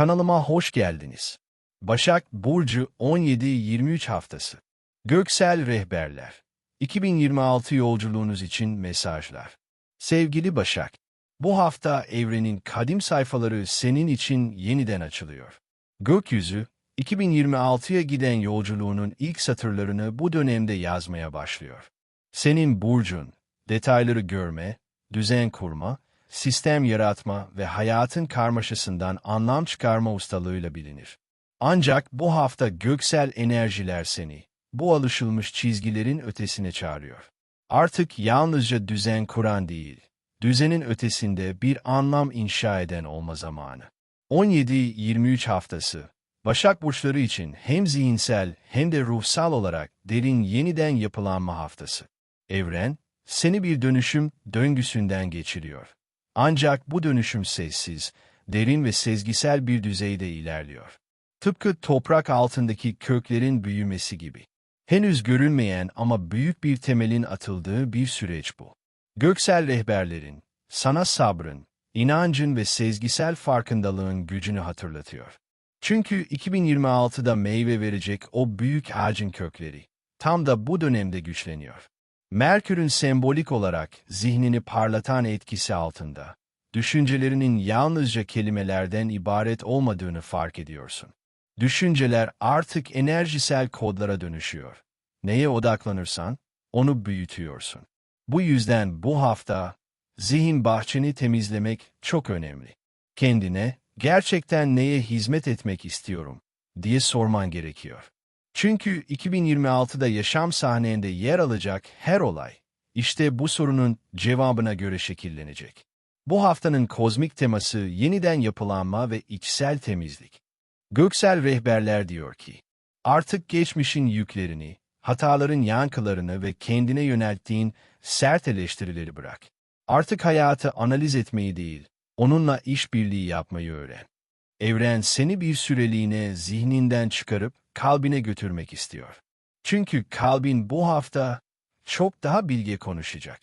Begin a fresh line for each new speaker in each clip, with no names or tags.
Kanalıma hoş geldiniz. Başak Burcu 17-23 haftası. Göksel Rehberler. 2026 yolculuğunuz için mesajlar. Sevgili Başak, bu hafta evrenin kadim sayfaları senin için yeniden açılıyor. Gökyüzü, 2026'ya giden yolculuğunun ilk satırlarını bu dönemde yazmaya başlıyor. Senin burcun, detayları görme, düzen kurma, sistem yaratma ve hayatın karmaşasından anlam çıkarma ustalığıyla bilinir. Ancak bu hafta göksel enerjiler seni, bu alışılmış çizgilerin ötesine çağırıyor. Artık yalnızca düzen kuran değil, düzenin ötesinde bir anlam inşa eden olma zamanı. 17-23 haftası, Başak burçları için hem zihinsel hem de ruhsal olarak derin yeniden yapılanma haftası. Evren, seni bir dönüşüm döngüsünden geçiriyor. Ancak bu dönüşüm sessiz, derin ve sezgisel bir düzeyde ilerliyor. Tıpkı toprak altındaki köklerin büyümesi gibi. Henüz görünmeyen ama büyük bir temelin atıldığı bir süreç bu. Göksel rehberlerin, sana sabrın, inancın ve sezgisel farkındalığın gücünü hatırlatıyor. Çünkü 2026'da meyve verecek o büyük ağacın kökleri, tam da bu dönemde güçleniyor. Merkür'ün sembolik olarak zihnini parlatan etkisi altında, düşüncelerinin yalnızca kelimelerden ibaret olmadığını fark ediyorsun. Düşünceler artık enerjisel kodlara dönüşüyor. Neye odaklanırsan, onu büyütüyorsun. Bu yüzden bu hafta, zihin bahçeni temizlemek çok önemli. Kendine, gerçekten neye hizmet etmek istiyorum, diye sorman gerekiyor. Çünkü 2026'da yaşam sahnende yer alacak her olay, işte bu sorunun cevabına göre şekillenecek. Bu haftanın kozmik teması yeniden yapılanma ve içsel temizlik. Göksel rehberler diyor ki, artık geçmişin yüklerini, hataların yankılarını ve kendine yönelttiğin sert eleştirileri bırak. Artık hayatı analiz etmeyi değil, onunla işbirliği yapmayı öğren. Evren seni bir süreliğine zihninden çıkarıp kalbine götürmek istiyor. Çünkü kalbin bu hafta çok daha bilge konuşacak.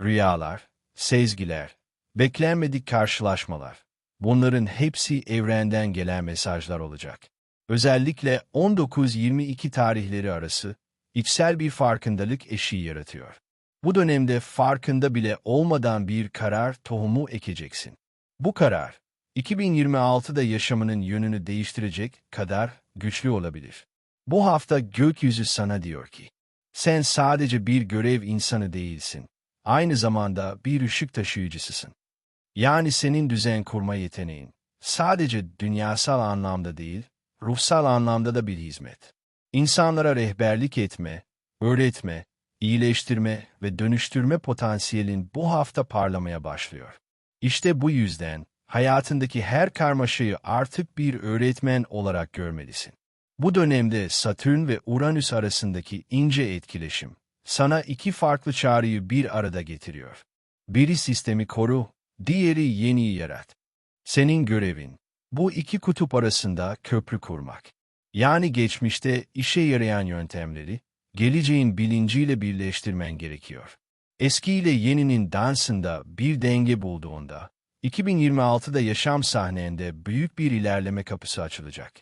Rüyalar, sezgiler, beklenmedik karşılaşmalar, bunların hepsi evrenden gelen mesajlar olacak. Özellikle 19-22 tarihleri arası içsel bir farkındalık eşiği yaratıyor. Bu dönemde farkında bile olmadan bir karar tohumu ekeceksin. Bu karar, 2026'da yaşamının yönünü değiştirecek kadar güçlü olabilir. Bu hafta gökyüzü sana diyor ki, sen sadece bir görev insanı değilsin. Aynı zamanda bir ışık taşıyıcısısın. Yani senin düzen kurma yeteneğin, sadece dünyasal anlamda değil, ruhsal anlamda da bir hizmet. İnsanlara rehberlik etme, öğretme, iyileştirme ve dönüştürme potansiyelin bu hafta parlamaya başlıyor. İşte bu yüzden hayatındaki her karmaşayı artık bir öğretmen olarak görmelisin. Bu dönemde Satürn ve Uranüs arasındaki ince etkileşim, sana iki farklı çağrıyı bir arada getiriyor. Biri sistemi koru, diğeri yeniyi yarat. Senin görevin, bu iki kutup arasında köprü kurmak. Yani geçmişte işe yarayan yöntemleri, geleceğin bilinciyle birleştirmen gerekiyor. Eski ile yeninin dansında bir denge bulduğunda, 2026'da yaşam sahnende büyük bir ilerleme kapısı açılacak.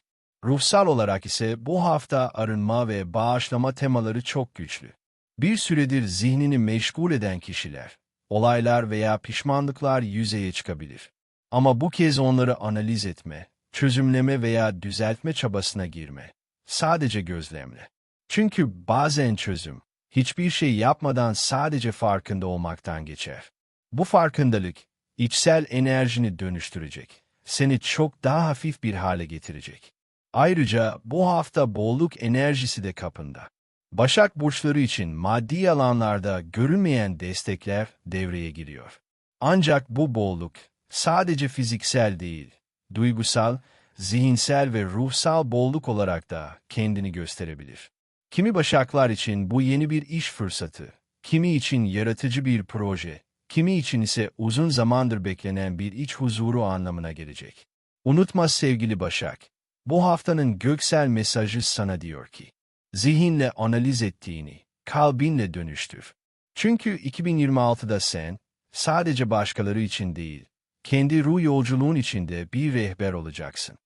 Ruhsal olarak ise bu hafta arınma ve bağışlama temaları çok güçlü. Bir süredir zihnini meşgul eden kişiler, olaylar veya pişmanlıklar yüzeye çıkabilir. Ama bu kez onları analiz etme, çözümleme veya düzeltme çabasına girme. Sadece gözlemle. Çünkü bazen çözüm, hiçbir şey yapmadan sadece farkında olmaktan geçer. Bu farkındalık, içsel enerjini dönüştürecek, seni çok daha hafif bir hale getirecek. Ayrıca bu hafta bolluk enerjisi de kapında. Başak burçları için maddi alanlarda görünmeyen destekler devreye giriyor. Ancak bu bolluk sadece fiziksel değil, duygusal, zihinsel ve ruhsal bolluk olarak da kendini gösterebilir. Kimi başaklar için bu yeni bir iş fırsatı, kimi için yaratıcı bir proje, kimi için ise uzun zamandır beklenen bir iç huzuru anlamına gelecek. Unutma sevgili Başak, bu haftanın göksel mesajı sana diyor ki, zihinle analiz ettiğini, kalbinle dönüştür. Çünkü 2026'da sen, sadece başkaları için değil, kendi ruh yolculuğun içinde bir rehber olacaksın.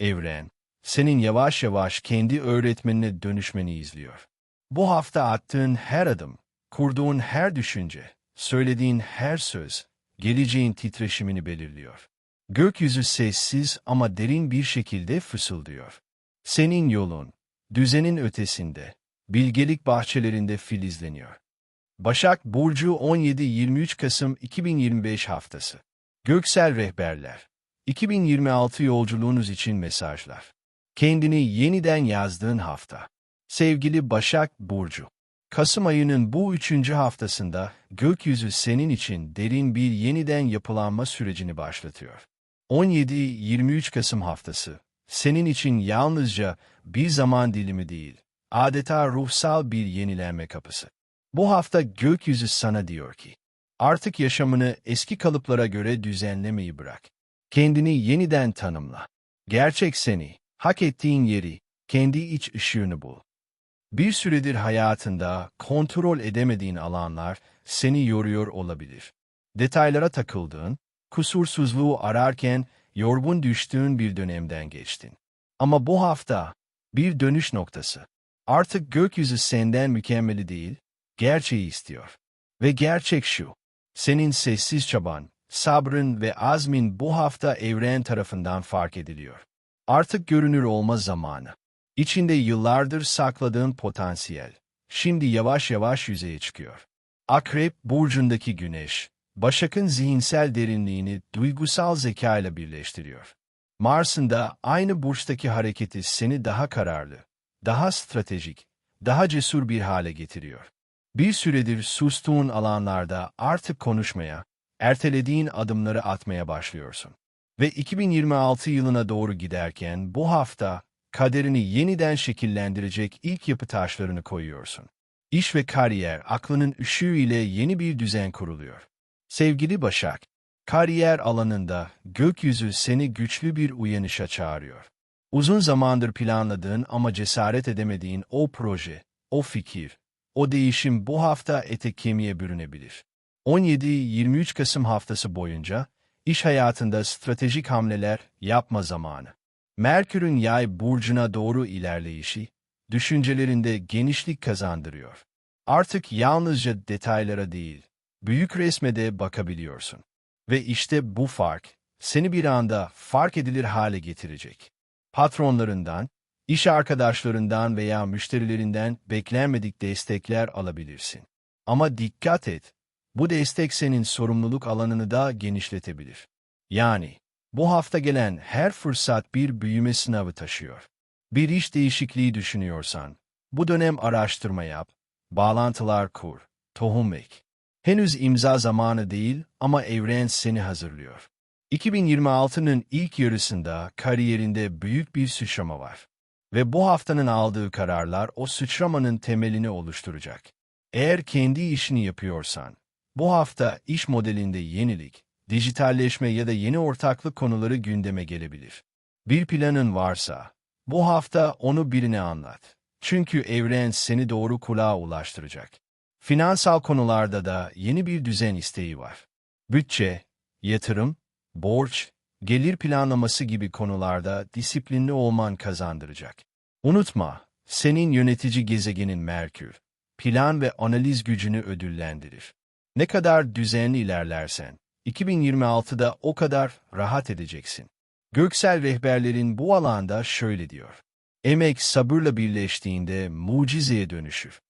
Evren, senin yavaş yavaş kendi öğretmenine dönüşmeni izliyor. Bu hafta attığın her adım, kurduğun her düşünce, söylediğin her söz, geleceğin titreşimini belirliyor. Gökyüzü sessiz ama derin bir şekilde fısıldıyor. Senin yolun, düzenin ötesinde, bilgelik bahçelerinde filizleniyor. Başak Burcu 17-23 Kasım 2025 haftası. Göksel Rehberler 2026 yolculuğunuz için mesajlar. Kendini yeniden yazdığın hafta. Sevgili Başak Burcu. Kasım ayının bu üçüncü haftasında gökyüzü senin için derin bir yeniden yapılanma sürecini başlatıyor. 17-23 Kasım haftası senin için yalnızca bir zaman dilimi değil, adeta ruhsal bir yenilenme kapısı. Bu hafta gökyüzü sana diyor ki, artık yaşamını eski kalıplara göre düzenlemeyi bırak. Kendini yeniden tanımla. Gerçek seni, hak ettiğin yeri, kendi iç ışığını bul. Bir süredir hayatında kontrol edemediğin alanlar seni yoruyor olabilir. Detaylara takıldığın, kusursuzluğu ararken yorgun düştüğün bir dönemden geçtin. Ama bu hafta bir dönüş noktası. Artık gökyüzü senden mükemmeli değil, gerçeği istiyor. Ve gerçek şu, senin sessiz çaban, sabrın ve azmin bu hafta evren tarafından fark ediliyor. Artık görünür olma zamanı. İçinde yıllardır sakladığın potansiyel, şimdi yavaş yavaş yüzeye çıkıyor. Akrep burcundaki güneş, Başak'ın zihinsel derinliğini duygusal zeka ile birleştiriyor. Mars'ın da aynı burçtaki hareketi seni daha kararlı, daha stratejik, daha cesur bir hale getiriyor. Bir süredir sustuğun alanlarda artık konuşmaya, ertelediğin adımları atmaya başlıyorsun. Ve 2026 yılına doğru giderken bu hafta kaderini yeniden şekillendirecek ilk yapı taşlarını koyuyorsun. İş ve kariyer aklının ışığı ile yeni bir düzen kuruluyor. Sevgili Başak, kariyer alanında gökyüzü seni güçlü bir uyanışa çağırıyor. Uzun zamandır planladığın ama cesaret edemediğin o proje, o fikir, o değişim bu hafta ete kemiğe bürünebilir. 17-23 Kasım haftası boyunca iş hayatında stratejik hamleler yapma zamanı. Merkür'ün yay burcuna doğru ilerleyişi, düşüncelerinde genişlik kazandırıyor. Artık yalnızca detaylara değil, büyük resme de bakabiliyorsun. Ve işte bu fark, seni bir anda fark edilir hale getirecek. Patronlarından, iş arkadaşlarından veya müşterilerinden beklenmedik destekler alabilirsin. Ama dikkat et, bu destek senin sorumluluk alanını da genişletebilir. Yani, bu hafta gelen her fırsat bir büyüme sınavı taşıyor. Bir iş değişikliği düşünüyorsan, bu dönem araştırma yap, bağlantılar kur, tohum ek. Henüz imza zamanı değil ama evren seni hazırlıyor. 2026'nın ilk yarısında kariyerinde büyük bir sıçrama var. Ve bu haftanın aldığı kararlar o sıçramanın temelini oluşturacak. Eğer kendi işini yapıyorsan, bu hafta iş modelinde yenilik, dijitalleşme ya da yeni ortaklık konuları gündeme gelebilir. Bir planın varsa, bu hafta onu birine anlat. Çünkü evren seni doğru kulağa ulaştıracak. Finansal konularda da yeni bir düzen isteği var. Bütçe, yatırım, borç, gelir planlaması gibi konularda disiplinli olman kazandıracak. Unutma, senin yönetici gezegenin Merkür, plan ve analiz gücünü ödüllendirir. Ne kadar düzenli ilerlersen, 2026'da o kadar rahat edeceksin. Göksel rehberlerin bu alanda şöyle diyor. Emek sabırla birleştiğinde mucizeye dönüşür.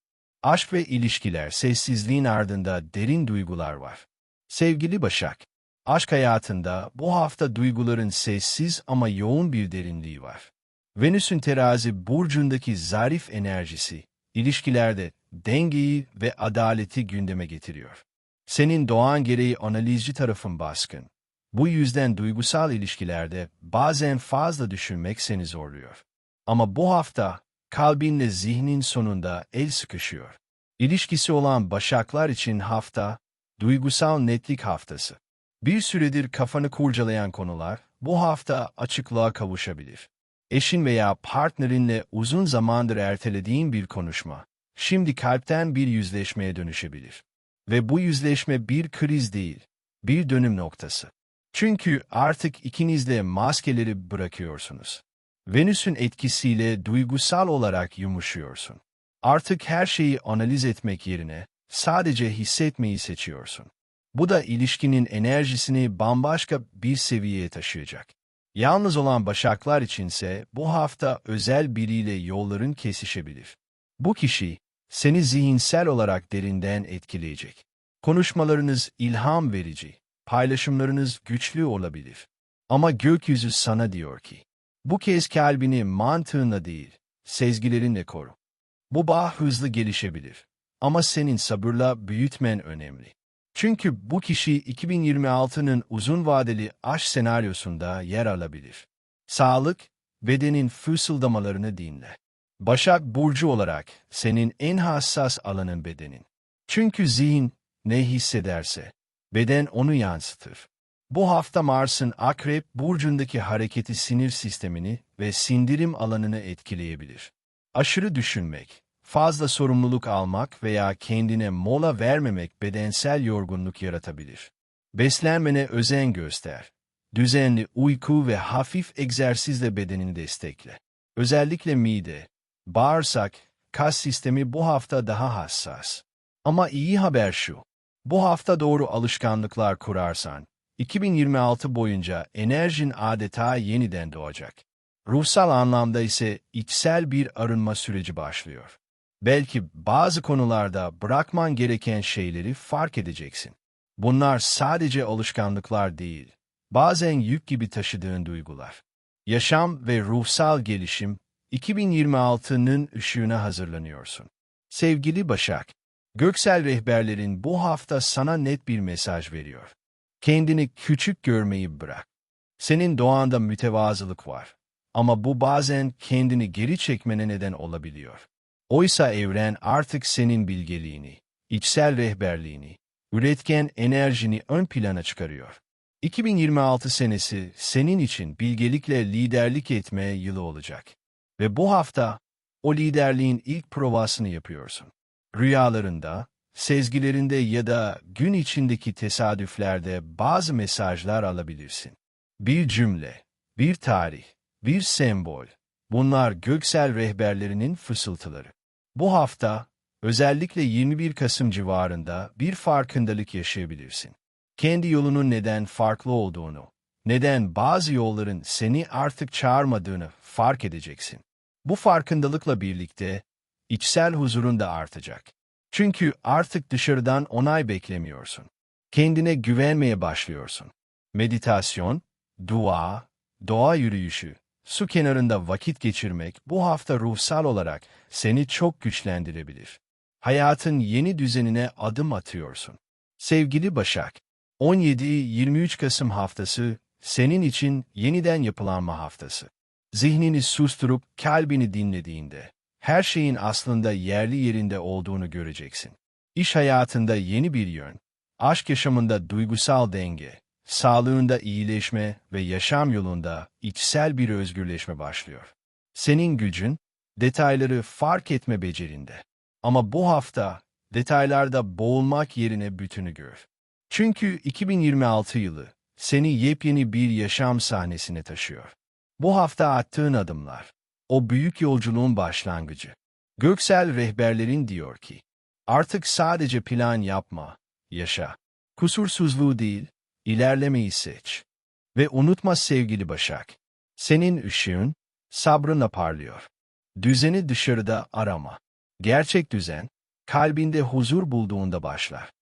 Aşk ve ilişkiler sessizliğin ardında derin duygular var. Sevgili Başak, aşk hayatında bu hafta duyguların sessiz ama yoğun bir derinliği var. Venüs'ün terazi burcundaki zarif enerjisi, ilişkilerde dengeyi ve adaleti gündeme getiriyor. Senin doğan gereği analizci tarafın baskın. Bu yüzden duygusal ilişkilerde bazen fazla düşünmek seni zorluyor. Ama bu hafta kalbinle zihnin sonunda el sıkışıyor. İlişkisi olan başaklar için hafta, duygusal netlik haftası. Bir süredir kafanı kurcalayan konular bu hafta açıklığa kavuşabilir. Eşin veya partnerinle uzun zamandır ertelediğin bir konuşma, şimdi kalpten bir yüzleşmeye dönüşebilir. Ve bu yüzleşme bir kriz değil, bir dönüm noktası. Çünkü artık ikiniz de maskeleri bırakıyorsunuz. Venüs'ün etkisiyle duygusal olarak yumuşuyorsun. Artık her şeyi analiz etmek yerine sadece hissetmeyi seçiyorsun. Bu da ilişkinin enerjisini bambaşka bir seviyeye taşıyacak. Yalnız olan başaklar içinse bu hafta özel biriyle yolların kesişebilir. Bu kişi seni zihinsel olarak derinden etkileyecek. Konuşmalarınız ilham verici, paylaşımlarınız güçlü olabilir. Ama gökyüzü sana diyor ki, bu kez kalbini mantığınla değil, sezgilerinle koru. Bu bağ hızlı gelişebilir. Ama senin sabırla büyütmen önemli. Çünkü bu kişi 2026'nın uzun vadeli aşk senaryosunda yer alabilir. Sağlık, bedenin fısıldamalarını dinle. Başak Burcu olarak senin en hassas alanın bedenin. Çünkü zihin ne hissederse, beden onu yansıtır. Bu hafta Mars'ın Akrep Burcu'ndaki hareketi sinir sistemini ve sindirim alanını etkileyebilir. Aşırı düşünmek, fazla sorumluluk almak veya kendine mola vermemek bedensel yorgunluk yaratabilir. Beslenmene özen göster. Düzenli uyku ve hafif egzersizle bedenini destekle. Özellikle mide, bağırsak, kas sistemi bu hafta daha hassas. Ama iyi haber şu, bu hafta doğru alışkanlıklar kurarsan, 2026 boyunca enerjin adeta yeniden doğacak. Ruhsal anlamda ise içsel bir arınma süreci başlıyor. Belki bazı konularda bırakman gereken şeyleri fark edeceksin. Bunlar sadece alışkanlıklar değil, bazen yük gibi taşıdığın duygular. Yaşam ve ruhsal gelişim 2026'nın ışığına hazırlanıyorsun. Sevgili Başak, göksel rehberlerin bu hafta sana net bir mesaj veriyor. Kendini küçük görmeyi bırak. Senin doğanda mütevazılık var. Ama bu bazen kendini geri çekmene neden olabiliyor. Oysa evren artık senin bilgeliğini, içsel rehberliğini, üretken enerjini ön plana çıkarıyor. 2026 senesi senin için bilgelikle liderlik etme yılı olacak. Ve bu hafta o liderliğin ilk provasını yapıyorsun. Rüyalarında, sezgilerinde ya da gün içindeki tesadüflerde bazı mesajlar alabilirsin. Bir cümle, bir tarih, bir sembol, bunlar göksel rehberlerinin fısıltıları. Bu hafta, özellikle 21 Kasım civarında bir farkındalık yaşayabilirsin. Kendi yolunun neden farklı olduğunu, neden bazı yolların seni artık çağırmadığını fark edeceksin. Bu farkındalıkla birlikte içsel huzurun da artacak. Çünkü artık dışarıdan onay beklemiyorsun. Kendine güvenmeye başlıyorsun. Meditasyon, dua, doğa yürüyüşü, su kenarında vakit geçirmek bu hafta ruhsal olarak seni çok güçlendirebilir. Hayatın yeni düzenine adım atıyorsun. Sevgili Başak, 17-23 Kasım haftası senin için yeniden yapılanma haftası. Zihnini susturup kalbini dinlediğinde, her şeyin aslında yerli yerinde olduğunu göreceksin. İş hayatında yeni bir yön, aşk yaşamında duygusal denge, sağlığında iyileşme ve yaşam yolunda içsel bir özgürleşme başlıyor. Senin gücün, detayları fark etme becerinde. Ama bu hafta detaylarda boğulmak yerine bütünü gör. Çünkü 2026 yılı seni yepyeni bir yaşam sahnesine taşıyor. Bu hafta attığın adımlar, o büyük yolculuğun başlangıcı. Göksel rehberlerin diyor ki, artık sadece plan yapma, yaşa. Kusursuzluğu değil, ilerlemeyi seç. Ve unutma sevgili Başak, senin ışığın sabrınla parlıyor. Düzeni dışarıda arama. Gerçek düzen, kalbinde huzur bulduğunda başlar.